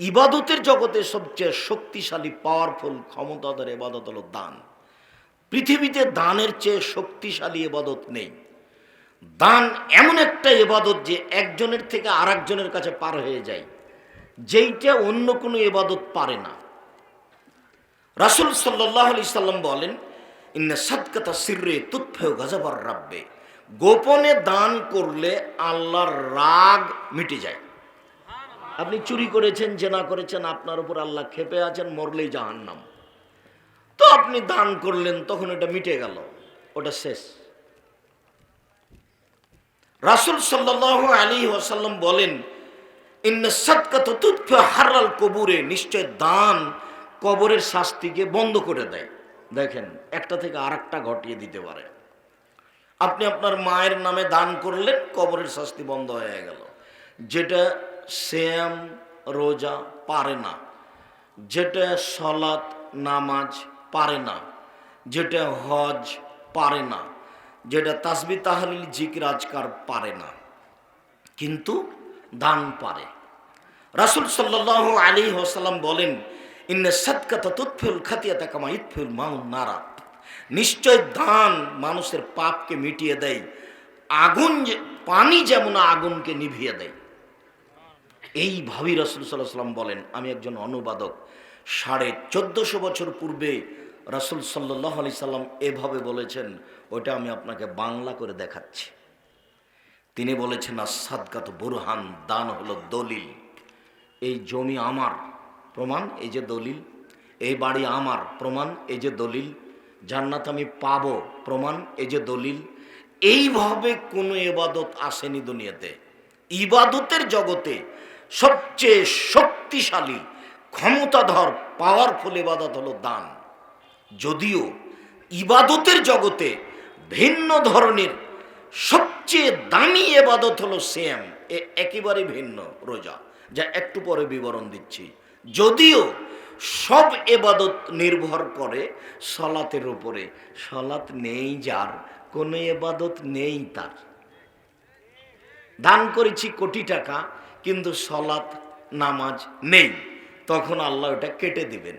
ইবাদতের জগতে সবচেয়ে শক্তিশালী পাওয়ারফুল ক্ষমতাধর এবাদত হলো দান। পৃথিবীতে দানের চেয়ে শক্তিশালী এবাদত নেই। দান এমন একটা এবাদত যে একজনের থেকে আরেকজনের কাছে পার হয়ে যায়। যেইটা অন্য কোনো এবাদত পারে না। রাসুল সাল্লাহ আলি সাল্লাম বলেন, ইন্না সাদকাতা সিররে তুৎফেও গাজাবার রাব্বে। গোপনে দান করলে আল্লাহর রাগ মিটে যায়। আপনি চুরি করেছেন, জেনা করেছেন, আপনার উপর আল্লাহ খেপে আছেন, মরলেই জাহান্নাম। তো আপনি দান করলেন, তখন এটা মিটে গেল, ওটা শেষ। রাসুল সাল্লাহ আলী ওসাল্লাম বলেন হারাল কবুরে নিশ্চয় দান কবরের শাস্তিকে বন্ধ করে দেয়। দেখেন, একটা থেকে আর ঘটিয়ে দিতে পারে। আপনি আপনার মায়ের নামে দান করলেন, কবরের শাস্তি বন্ধ হয়ে গেল। যেটা শ্যাম রোজা পারে না। যেটা সলাৎ নামাজ পারে না। যেটা হজ পারে না। যেটা তাসবি, তাহলিল, জিকির, আজকার পারে না। কিন্তু দান পারে। রাসুল সাল্লাহ আলী হোসাল্লাম বলেন, ইন্নে সৎকাতা তুৎফুল খাতিয়াতা কামা ইৎফুল মাউন নারাত নিশ্চয় দান মানুষের পাপকে মিটিয়ে দেয়, আগুন পানি যেমন আগুনকে নিভিয়ে দেয় এইভাবেই রসুল সাল্লাহ সাল্লাম বলেন, আমি একজন অনুবাদক। সাড়ে চোদ্দশো বছর পূর্বে রসুল সাল্লাহ আলি সাল্লাম এভাবে বলেছেন, ওইটা আমি আপনাকে বাংলা করে দেখাচ্ছি। তিনি বলেছেন আসাদকাত বুরহান, দান হলো দলিল। এই জমি আমার প্রমাণ, এই যে দলিল। এই বাড়ি আমার প্রমাণ, এই যে দলিল। জান্নাত আমি পাবো, প্রমাণ, এই যে দলিল। এইভাবে কোনো এবাদত আসেনি দুনিয়াতে। ইবাদতের জগতে সবচেয়ে শক্তিশালী, ক্ষমতাধর পাওয়ারফুল ইবাদত হলো দান। যদিও ইবাদতের জগতে ভিন্ন ধরনের সবচেয়ে দামি এবাদত হলো শ্যাম এ একেবারে ভিন্ন রোজা, যা একটু পরে বিবরণ দিচ্ছি। যদিও সব এবাদত নির্ভর করে সলাতের উপরে। সলাত নেই যার, কোনো এবাদত নেই তার। দান করেছি কোটি টাকা কিন্তু সলাত নামাজ নেই। তখন আল্লাহ ওটা কেটে দিবেন।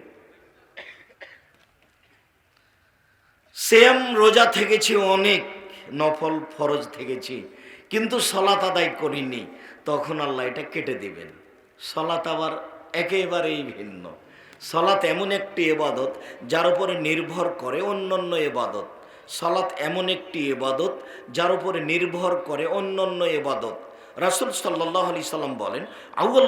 সেম রোজা থেকেছি অনেক, নফল ফরজ থেকেছি, কিন্তু সলাত আদায় করিনি। তখন আল্লাহ এটা কেটে দিবেন। সলাত আবার একেবারেই ভিন্ন। সলাত এমন একটি এবাদত যার উপরে নির্ভর করে অন্যান্য এবাদত সলাত এমন একটি এবাদত যার উপরে নির্ভর করে অন্যান্য এবাদত রাসুল সাল্লাহ আলি সাল্লাম বলেন আউ্ল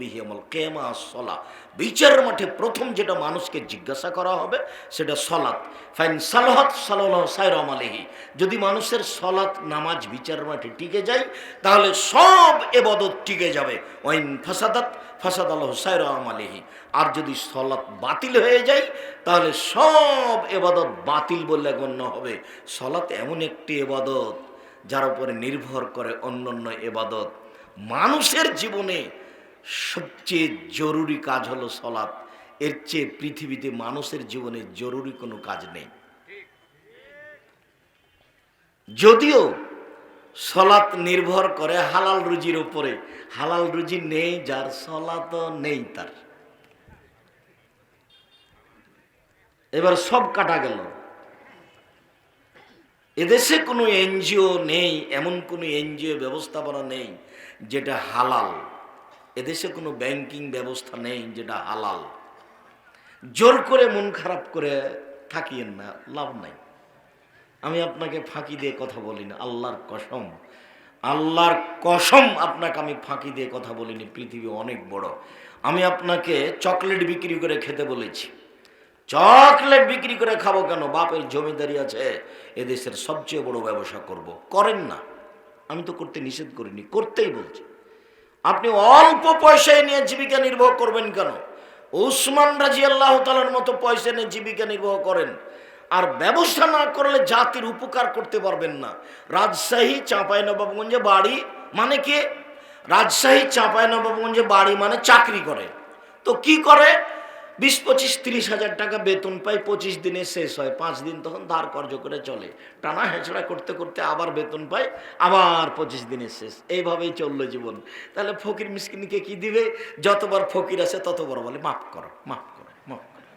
বিহিমল কেমা সলা বিচারের মাঠে প্রথম যেটা মানুষকে জিজ্ঞাসা করা হবে, সেটা সলাৎ ফাইন সালহত সাল্লাহ সাইরম আলহি যদি মানুষের সলাৎ নামাজ বিচার মাঠে টিকে যায়, তাহলে সব এবাদত টিকে যাবে। ওয়াইন ফাসাদাত ফাসাদ আল্লাহ সাইরম আলহি আর যদি সলাৎ বাতিল হয়ে যায়, তাহলে সব এবাদত বাতিল বললে গণ্য হবে। সলাৎ এমন একটি এবাদত যার উপরে নির্ভর করে অন্যান্য এবাদত। মানুষের জীবনে সবচেয়ে জরুরি কাজ হলো সলাৎ। এর চেয়ে পৃথিবীতে মানুষের জীবনে জরুরি কোনো কাজ নেই। যদিও সলাৎ নির্ভর করে হালাল রুজির উপরে, হালাল রুজি নেই, যার সলাৎ নেই তার। এবার সব কাটা গেল। এদেশে কোনো এনজিও নেই, এমন কোনো এনজিও ব্যবস্থাপনা নেই যেটা হালাল। এদেশে কোনো ব্যাংকিং ব্যবস্থা নেই যেটা হালাল। জোর করে মন খারাপ করে থাকিয়েন না, লাভ নাই। আমি আপনাকে ফাঁকি দিয়ে কথা বলি না, আল্লাহর কসম। আল্লাহর কসম আপনাকে আমি ফাঁকি দিয়ে কথা বলিনি, পৃথিবী অনেক বড়। আমি আপনাকে চকলেট বিক্রি করে খেতে বলেছি। চকলেট বিক্রি করে খাব কেন? বাপের জমিদারি আছে, এদেশের সবচেয়ে বড় ব্যবসা করব। করেন না। আমি তো করতে নিষেধ করিনি, করতেই বলছি। আপনি অল্প পয়সায় নিয়ে জীবিকা নির্বাহ করবেন কেন? উসমান রাজি আল্লাহ তালার মতো পয়সা নিয়ে জীবিকা নির্বাহ করেন। আর ব্যবসা না করলে জাতির উপকার করতে পারবেন না। রাজশাহী চাঁপাইনবাবগঞ্জে বাড়ি মানে কে? রাজশাহী চাঁপাইনবাবগঞ্জে বাড়ি মানে চাকরি করে। তো কি করে? বিশ, পঁচিশ, তিরিশ হাজার টাকা বেতন পাই পঁচিশ দিনে শেষ হয়। পাঁচ দিন তখন ধার কর্য করে চলে। টানা হেঁচড়া করতে করতে আবার বেতন পাই আবার পঁচিশ দিনে শেষ। এইভাবেই চলল জীবন। তাহলে ফকির মিসকিনকে কি দিবে? যতবার ফকির আছে ততবার বলে, মাফ করো মাফ করো মাফ করো।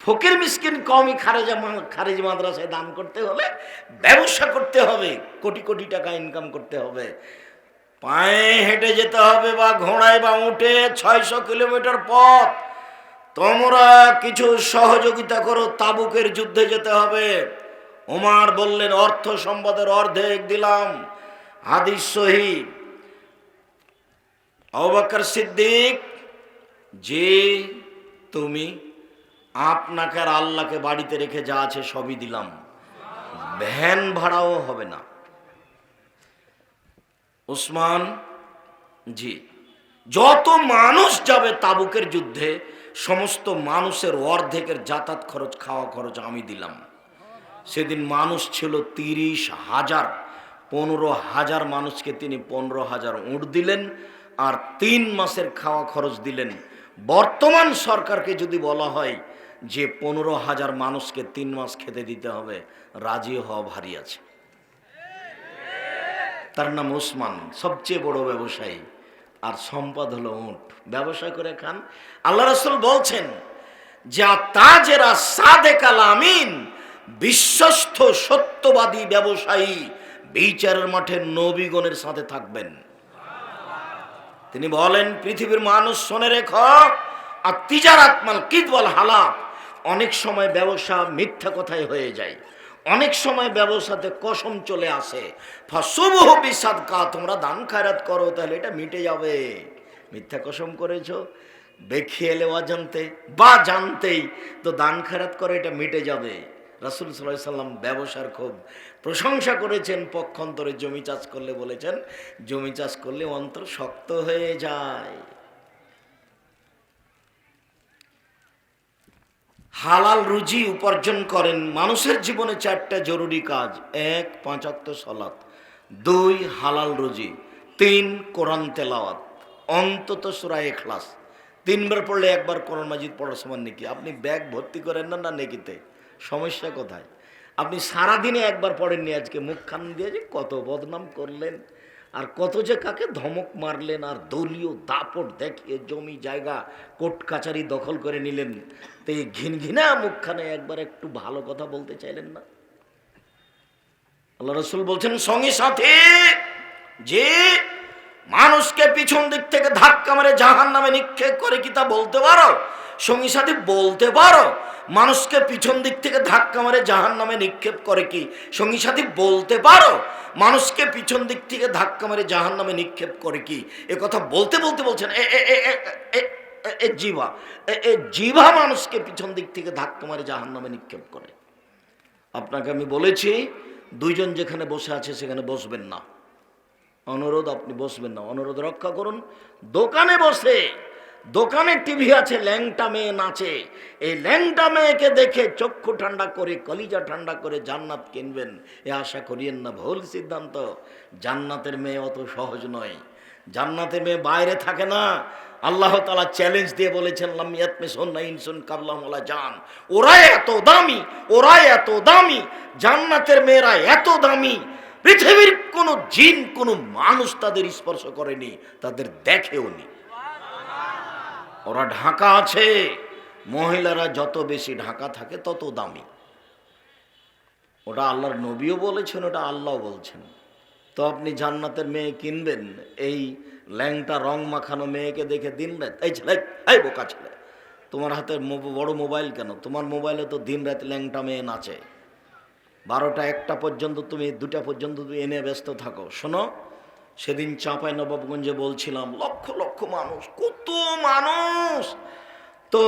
ফকির মিসকিন কমই খারেজা খারেজি মাদ্রাসায় দান করতে হলে, ব্যবসা করতে হবে। কোটি কোটি টাকা ইনকাম করতে হবে। পায়ে হেঁটে যেতে হবে বা ঘোড়ায় বা উঠে ছয়শো কিলোমিটার পথ। তোমরা কিছু সহযোগিতা করো, তাবুকের যুদ্ধে যেতে হবে। ওমার বললেন, অর্থ সম্পদের অর্ধেক দিলাম। হাদিস সহি। অবাকর সিদ্দিক, যে তুমি আপনাকে আর আল্লাহকে বাড়িতে রেখে যা আছে সবই দিলাম। ভ্যান ভাড়াও হবে না। উসমান জি, যত মানুষ যাবে তাবুকের যুদ্ধে, সমস্ত মানুষের অর্ধেকের যাতায়াত খরচ, খাওয়া খরচ আমি দিলাম। সেদিন মানুষ ছিল তিরিশ হাজার, পনেরো হাজার মানুষকে তিনি পনেরো হাজার উঁট দিলেন আর তিন মাসের খাওয়া খরচ দিলেন। বর্তমান সরকারকে যদি বলা হয় যে পনেরো হাজার মানুষকে তিন মাস খেতে দিতে হবে, রাজি হওয়া ভারী আছে। তার নাম ওসমান, সবচেয়ে বড় ব্যবসায়ী। আর সম্পদ হলো উঁট। ব্যবসা করে খান। আল্লাহ রসুল বলছেন, যা তাজেরা সাদেকাল আমিন, বিশ্বস্ত সত্যবাদী ব্যবসায়ী বিচারের মাঠে নবীগণের সাথে থাকবেন। তিনি বলেন, পৃথিবীর মানুষ শোনে রেখ, আর তিজার আত্মাল কিদবল হালাপ অনেক সময় ব্যবসা মিথ্যা কথায় হয়ে যায়। অনেক সময় ব্যবসাতে কসম চলে আসে। ফসুবহ বিসাদ কা তোমরা দান খায়রাত করো, তাহলে এটা মিটে যাবে। মিথ্যা কসম করেছ। বেখিয়েলে অজান্তে বা জানতেই তো দান খায়রাত করে, এটা মিটে যাবে। রাসুল সাল্লাহ সাল্লাম ব্যবসার খুব প্রশংসা করেছেন, পক্ষান্তরে জমি চাষ করলে বলেছেন, জমি চাষ করলে অন্তর শক্ত হয়ে যায়। হালাল রুজি উপার্জন করেন। মানুষের জীবনে চারটা জরুরি কাজ। এক পাঁচাত্তর সলাৎ দুই, হালাল রুজি। তিন, কোরআন তেলাওয়াত। অন্তত সুরা এখলাস তিনবার পড়লে একবার কোরআন মাজিদ পড়ার সমান নেকি? আপনি ব্যাগ ভর্তি করেন না না নেকিতে? সমস্যা কোথায়? আপনি সারাদিনে একবার পড়েননি আজকে? মুখখান দিয়ে যে কত বদনাম করলেন। আর কত যে কাকে ধমক মারলেন আর দলীয় দাপট দেখিয়ে জমি জায়গা কোর্ট কাচারি দখল করে নিলেন, তো এই ঘিন ঘিনা মুখখানে একবার একটু ভালো কথা বলতে চাইলেন না? আল্লাহ রসুল বলছেন, সঙ্গে সাথে যে মানুষকে পিছন দিক থেকে ধাক্কা মেরে জাহান নামে নিক্ষেপ করে কি তা বলতে পারো? সঙ্গী সাথে, বলতে পারো? মানুষকে পিছন দিক থেকে ধাক্কা মারে জাহান নামে নিক্ষেপ করে কি? সঙ্গী সাথী, বলতে পারো? মানুষকে পিছন দিক থেকে ধাক্কা মারে জাহান নামে নিক্ষেপ করে কি? এ কথা বলতে বলতে বলছেন, এ জিভা এ জিভা মানুষকে পিছন দিক থেকে ধাক্কা মারে জাহান নামে নিক্ষেপ করে। আপনাকে আমি বলেছি, দুইজন যেখানে বসে আছে সেখানে বসবেন না। অনুরোধ আপনি বসবেন না। অনুরোধ রক্ষা করুন। দোকানে বসে, দোকানে টিভি আছে, ল্যাংটা মেয়ে নাচে। এই ল্যাংটা মেয়েকে দেখে চক্ষু ঠান্ডা করে, কলিজা ঠান্ডা করে জান্নাত কিনবেন। এ আশা করিয়েন না, ভুল সিদ্ধান্ত। জান্নাতের মেয়ে অত সহজ নয়। জান্নাতের মেয়ে বাইরে থাকে না। আল্লাহ তালা চ্যালেঞ্জ দিয়ে বলেছেন লামিয়াত মিশন না ইনসুন কাবলামলা জান। ওরাই এত দামি ওরাই এত দামি। জান্নাতের মেয়েরা এত দামি। পৃথিবীর কোনো জিন, কোনো মানুষ তাদের স্পর্শ করেনি, তাদের দেখেও নি। ওরা ঢাকা আছে, মহিলারা যত বেশি ঢাকা থাকে তত দামি। ওটা আল্লাহর নবীও বলেছেন, ওটা আল্লাহ বলছেন। তো আপনি জান্নাতের মেয়ে কিনবেন, এই ল্যাংটা রং মাখানো মেয়েকে দেখে দিন রাত, এই ছেলে, এই বোকা ছেলে, তোমার হাতে বড় মোবাইল কেন? তোমার মোবাইলে তো দিন রাত ল্যাংটা মেয়ে নাচে। বারোটা একটা পর্যন্ত তুমি, দুটা পর্যন্ত তুমি এনে ব্যস্ত থাকো। শোনো, সেদিন চাঁপাই নবাবগঞ্জে বলছিলাম, লক্ষ লক্ষ মানুষ, কত মানুষ? তো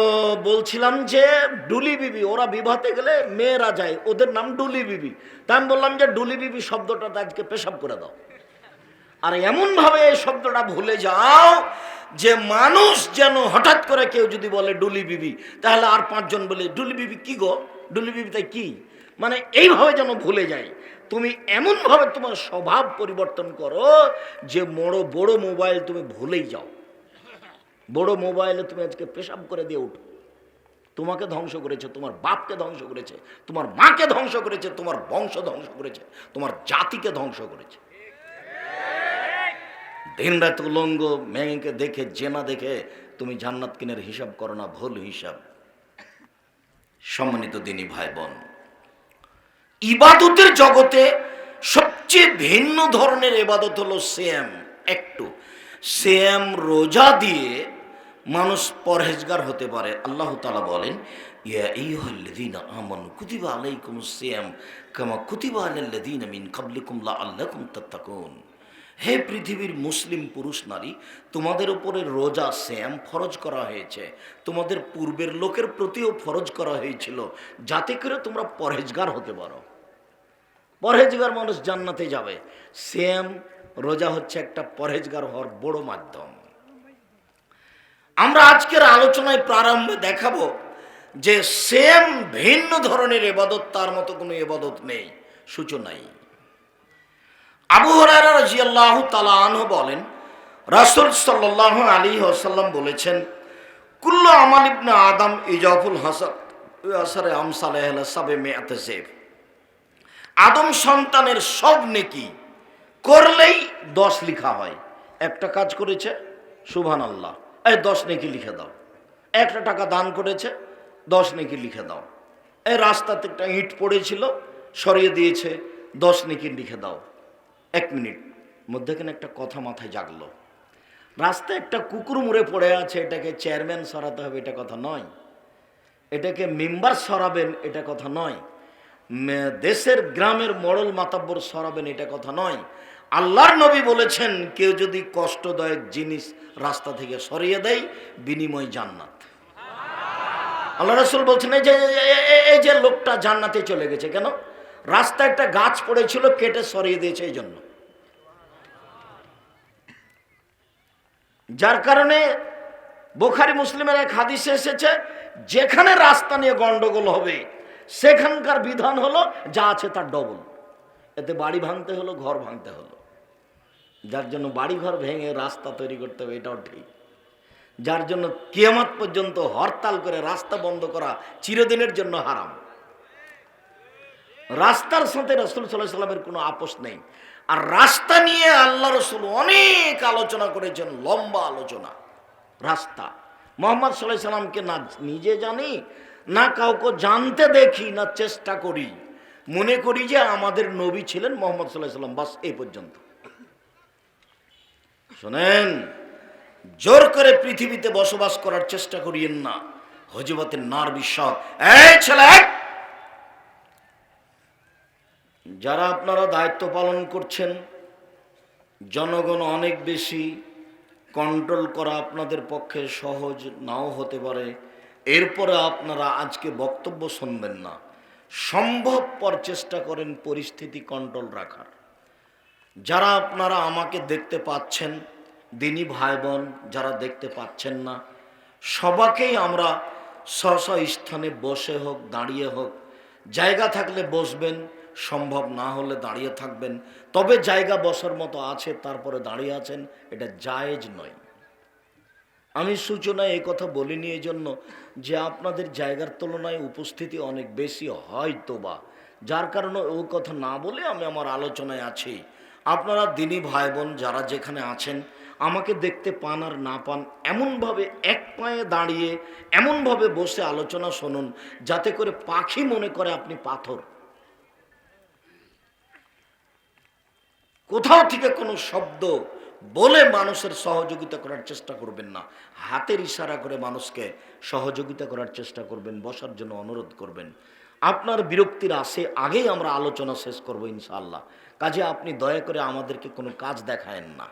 বলছিলাম যে, ডুলি বিবি, ওরা বিবাহতে গেলে মেয়েরা যায়, ওদের নাম ডুলি বিবি। তা আমি বললাম যে, ডুলি বিবি শব্দটা আজকে পেশাব করে দাও। আর এমনভাবে এই শব্দটা ভুলে যাও যে, মানুষ যেন হঠাৎ করে কেউ যদি বলে ডুলি বিবি, তাহলে আর পাঁচজন বলে, ডুলি বিবি কি গো? ডুলি বিবি তাই কি? মানে এইভাবে যেন ভুলে যায় তুমি এমনভাবে তোমার স্বভাব পরিবর্তন করো যে বড় বড় মোবাইল তুমি ভুলেই যাও। বড় মোবাইলে তুমি আজকে পেশাব করে দিয়ে উঠো। তোমাকে ধ্বংস করেছে, তোমার বাপকে ধ্বংস করেছে, তোমার মাকে ধ্বংস করেছে, তোমার বংশ ধ্বংস করেছে, তোমার জাতিকে ধ্বংস করেছে। দিন রাত উলঙ্গ মেয়েকে দেখে, জেনা দেখে তুমি জান্নাত কিনের হিসাব করো না, ভুল হিসাব। সম্মানিত দিনী ভাই বোন ইবাদতের জগতে সবচেয়ে ভিন্ন ধরনের ইবাদত হলো শ্যাম একটু। শ্যাম রোজা দিয়ে মানুষ পরহেজগার হতে পারে। আল্লাহ তালা বলেন হে পৃথিবীর মুসলিম পুরুষ নারী, তোমাদের উপরে রোজা শ্যাম ফরজ করা হয়েছে। তোমাদের পূর্বের লোকের প্রতিও ফরজ করা হয়েছিল। যাতে করে তোমরা পরহেজগার হতে পারো। পরহেজগার মানুষ জান্নাতে যাবে। সেম রোজা হচ্ছে একটা পরহেজগার হওয়ার বড় মাধ্যম। আমরা আজকের আলোচনায় প্রারম্ভে দেখাবো যে সেম ভিন্ন ধরনের এবাদত, তার মতো কোনো এবাদত নেই, সূচনাই। আবু হরারা বলেন, রাসুল সাল্লাহ আলী ওসাল্লাম বলেছেন, কুল্লু আমাল ইবনে আদম ইজাফুল হাসান আমসালে সাবে মেয়াতে সেফ। আদম সন্তানের সব নেকি করলেই দশ লিখা হয়। একটা কাজ করেছে সুবহান আল্লাহ এই দশ নেকি লিখে দাও। একটা টাকা দান করেছে, দশ নেকি লিখে দাও। এই রাস্তাতে একটা ইট পড়েছিল, সরিয়ে দিয়েছে, দশ নেকি লিখে দাও। এক মিনিট। মধ্যেখানে একটা কথা মাথায় জাগলো। রাস্তায় একটা কুকুর মুড়ে পড়ে আছে, এটাকে চেয়ারম্যান সরাতে হবে, এটা কথা নয়। এটাকে মেম্বার সরাবেন, এটা কথা নয়। দেশের গ্রামের মডল মাতাব্বর সরাবেন এটা কথা নয়। আল্লাহর নবী বলেছেন, কেউ যদি কষ্টদায়ক জিনিস রাস্তা থেকে সরিয়ে দেয়, বিনিময় জান্নাত। আল্লাহ রসুল বলছেন এই যে এই যে লোকটা জান্নাতে চলে গেছে কেন? রাস্তায় একটা গাছ পড়েছিল, কেটে সরিয়ে দিয়েছে এই জন্য। যার কারণে বোখারি মুসলিমের এক হাদিসে এসেছে, যেখানে রাস্তা নিয়ে গন্ডগোল হবে সেখানকার বিধান হলো, যা আছে তার ডবল। এতে বাড়ি ভাঙতে হলো, ঘর ভাঙতে হলো। যার জন্য বাড়ি ঘর ভেঙে রাস্তা তৈরি করতে হবে, এটাও ঠিক। যার জন্য কিয়ামত পর্যন্ত হরতাল করে রাস্তা বন্ধ করা চিরদিনের জন্য হারাম। রাস্তার সাথে রসুল সাল্লাহ সাল্লামের কোনো আপোষ নেই। আর রাস্তা নিয়ে আল্লাহ রসুল অনেক আলোচনা করেছেন, লম্বা আলোচনা। রাস্তা। মোহাম্মদ সাল্লাহ সাল্লামকে না নিজে জানি না কাউকে জানতে দেখি, না চেষ্টা করি। মনে করি যে আমাদের নবী ছিলেন মোহাম্মদ সাল্লাহ সাল্লাম বাস এই পর্যন্ত। শোনেন, জোর করে পৃথিবীতে বসবাস করার চেষ্টা করিয়েন না। হজিবতের নার বিশ্বাস এই ছেলে! যারা আপনারা দায়িত্ব পালন করছেন, জনগণ অনেক বেশি, কন্ট্রোল করা আপনাদের পক্ষে সহজ নাও হতে পারে। এরপরে আপনারা আজকে বক্তব্য শুনবেন না। সম্ভবপর চেষ্টা করেন পরিস্থিতি কন্ট্রোল রাখার। যারা আপনারা আমাকে দেখতে পাচ্ছেন, দিনী ভাই বোন যারা দেখতে পাচ্ছেন না, সবাকেই আমরা স্ব স্থানে বসে হোক, দাঁড়িয়ে হোক, জায়গা থাকলে বসবেন, সম্ভব না হলে দাঁড়িয়ে থাকবেন। তবে জায়গা বসার মতো আছে, তারপরে দাঁড়িয়ে আছেন, এটা জায়েজ নয়। আমি সূচনায় এই কথা বলিনি এই জন্য যে আপনাদের জায়গার তুলনায় উপস্থিতি অনেক বেশি হয়তো বা যার কারণে ও কথা না বলে আমি আমার আলোচনায় আছি। আপনারা দিনী ভাই বোন যারা যেখানে আছেন, আমাকে দেখতে পান আর না পান, এমনভাবে এক পায়ে দাঁড়িয়ে এমনভাবে বসে আলোচনা শুনুন, যাতে করে পাখি মনে করে আপনি পাথর। কোথাও থেকে কোনো শব্দ বলে মানুষের সহযোগিতা করার চেষ্টা করবেন না। হাতের ইশারা করে মানুষকে সহযোগিতা করার চেষ্টা করবেন, বসার জন্য অনুরোধ করবেন। আপনার বিরক্তির আসে আগেই আমরা আলোচনা শেষ করব ইনশাআল্লাহ। কাজে আপনি দয়া করে আমাদেরকে কোনো কাজ দেখায়েন না।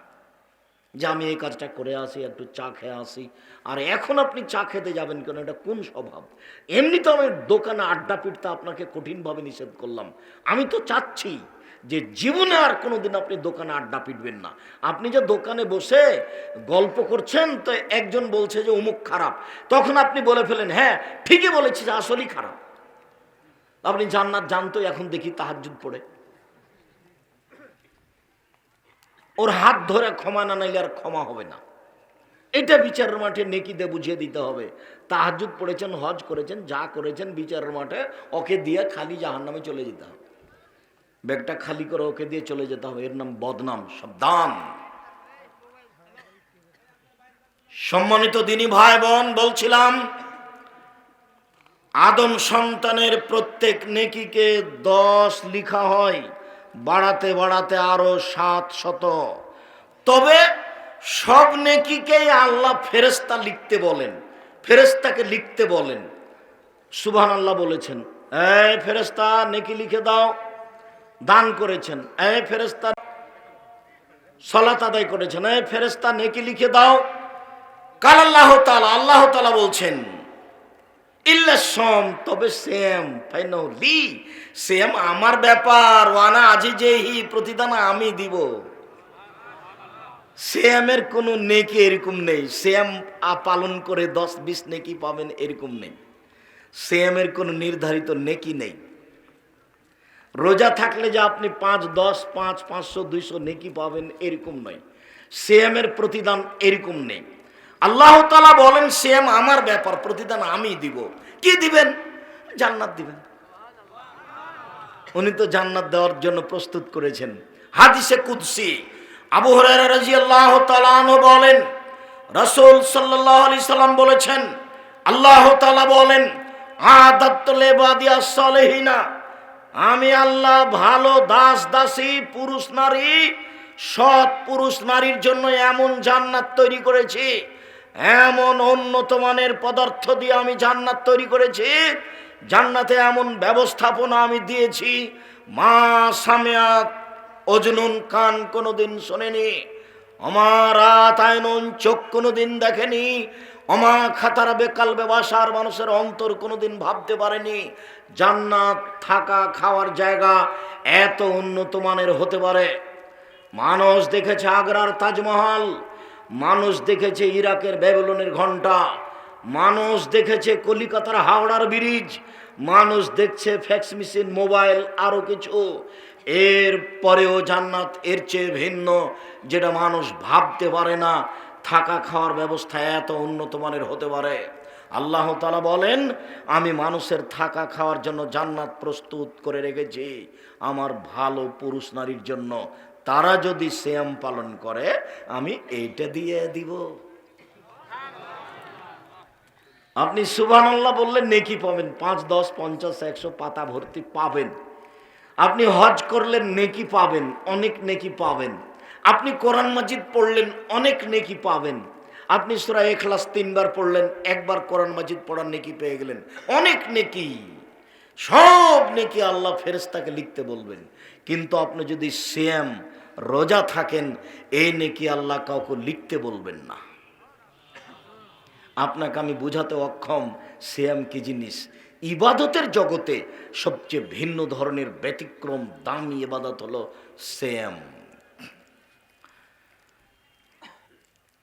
যে আমি এই কাজটা করে আসি, একটু চা খেয়ে আসি। আর এখন আপনি চা খেতে যাবেন কেন? এটা কোন স্বভাব? এমনি তো আমি দোকানে আড্ডা পিটতে আপনাকে কঠিনভাবে নিষেধ করলাম। আমি তো চাচ্ছি যে জীবনে আর কোনোদিন আপনি দোকানে আড্ডা পিটবেন না। আপনি যে দোকানে বসে গল্প করছেন, তো একজন বলছে যে, অমুক খারাপ। তখন আপনি বলে ফেলেন হ্যাঁ ঠিকই বলেছি যে আসলেই খারাপ। আপনি জান্নাত জানতো এখন দেখি তাহাজুদ পড়ে। ওর হাত ধরে ক্ষমা না নাইলে আর ক্ষমা হবে না। এটা বিচারের মাঠে নেকিতে বুঝিয়ে দিতে হবে। তাহাজুদ পড়েছেন, হজ করেছেন, যা করেছেন বিচারের মাঠে, ওকে দিয়ে খালি জাহান নামে চলে যেতে হবে। ব্যাগটা খালি করে ওকে দিয়ে চলে যেতে হবে। এর নাম বদনাম, সাবধান। সম্মানিত দিনী ভাই বোন বলছিলাম, আদম সন্তানের প্রত্যেক নেকিকে দশ লিখা হয়, বাড়াতে বাড়াতে আরও সাত শত। তবে সব নেকিকেই আল্লাহ ফেরেস্তা লিখতে বলেন ফেরেস্তাকে লিখতে বলেন। সুবহান আল্লাহ বলেছেন, এই ফেরেস্তা নেকি লিখে দাও। দান করেছেন। এ ফেরেস্তা সলাত আদায় করেছেন। এই ফেরেস্তা নেকি লিখে দাও। কাল আল্লাহ তালা আল্লাহ তালা বলছেন, ইল্লা সম, তবে সেম ফাইনালি সেম আমার ব্যাপার, ওয়ানা আজি যেহি প্রতিদান আমি দিব। শ্যামের কোনো নেকি এরকম নেই। শ্যাম পালন করে দশ বিশ নেকি পাবেন এরকম নেই। শ্যামের কোনো নির্ধারিত নেকি নেই। রোজা থাকলে যে আপনি পাঁচ, দশ, পাঁচ, পাঁচশো, দুইশো নেকি পাবেন, এরকম নয়। শ্যামের প্রতিদান এরকম নেই। আল্লাহ তালা বলেন শ্যাম আমার ব্যাপার, প্রতিদান আমি দিব। কি দিবেন? জান্নাত দিবেন। উনি তো জান্নাত দেওয়ার জন্য প্রস্তুত করেছেন। হাদিসে কুদসি, আবু হরাইরা আল্লাহ বলেন, রাসূল সাল্লাল্লাহু আলাইহি সাল্লাম বলেছেন, আল্লাহ তাআলা বলেন আদাতুল ইবাদিয়াস সালিহিনা। আমি আল্লাহ ভালো দাস, দাসী, পুরুষ, নারী, সৎ পুরুষ, নারীর জন্য এমন জান্নাত তৈরি করেছি, এমন উন্নত মানের পদার্থ দিয়ে আমি জান্নাত তৈরি করেছি, জান্নাতে এমন ব্যবস্থাপনা আমি দিয়েছি। মা সামিয়াত অজনুন কান কোনোদিন শোনেনি আমার আতায়নন চোখ কোনোদিন দেখেনি, অমা খাতারা বেকাল বেবাসার মানুষের অন্তর কোনোদিন ভাবতে পারেনি জান্নাত থাকা, খাওয়ার জায়গা এত উন্নত মানের হতে পারে। মানুষ দেখেছে আগ্রার তাজমহল, মানুষ দেখেছে ইরাকের ব্যাবিলনের ঘণ্টা মানুষ দেখেছে কলিকাতার হাওড়ার ব্রিজ, মানুষ দেখছে ফ্যাক্স মেশিন, মোবাইল আরও কিছু। এর পরেও জান্নাত এর চেয়ে ভিন্ন, যেটা মানুষ ভাবতে পারে না, থাকা, খাওয়ার ব্যবস্থা এত উন্নত মানের হতে পারে। আল্লাহ তালা বলেন, আমি মানুষের থাকা খাওয়ার জন্য জান্নাত প্রস্তুত করে রেখেছি। আমার ভালো পুরুষ নারীর জন্য তারা যদি শ্যাম পালন করে, আমি এইটা দিয়ে দিব। আপনি সুবহানাল্লাহ বললেন নেকি পাবেন, পাঁচ, দশ, পঞ্চাশ, একশো পাতা ভর্তি পাবেন। আপনি হজ করলেন, নেকি পাবেন, অনেক নেকি পাবেন। আপনি কোরআন মাজিদ পড়লেন, অনেক নেকি পাবেন। আপনি সুরা এখলাস তিনবার পড়লেন, একবার কোরআন মাজিদ পড়ার নেকি পেয়ে গেলেন। অনেক নেকি, সব নেকি আল্লাহ ফেরেস্তাকে লিখতে বলবেন। কিন্তু আপনি যদি শ্যাম রোজা থাকেন, এই নেকি আল্লাহ কাউকে লিখতে বলবেন না। আপনাকে আমি বুঝাতে অক্ষম শ্যাম কি জিনিস? ইবাদতের জগতে সবচেয়ে ভিন্ন ধরনের ব্যতিক্রম, দামি ইবাদত হলো শ্যাম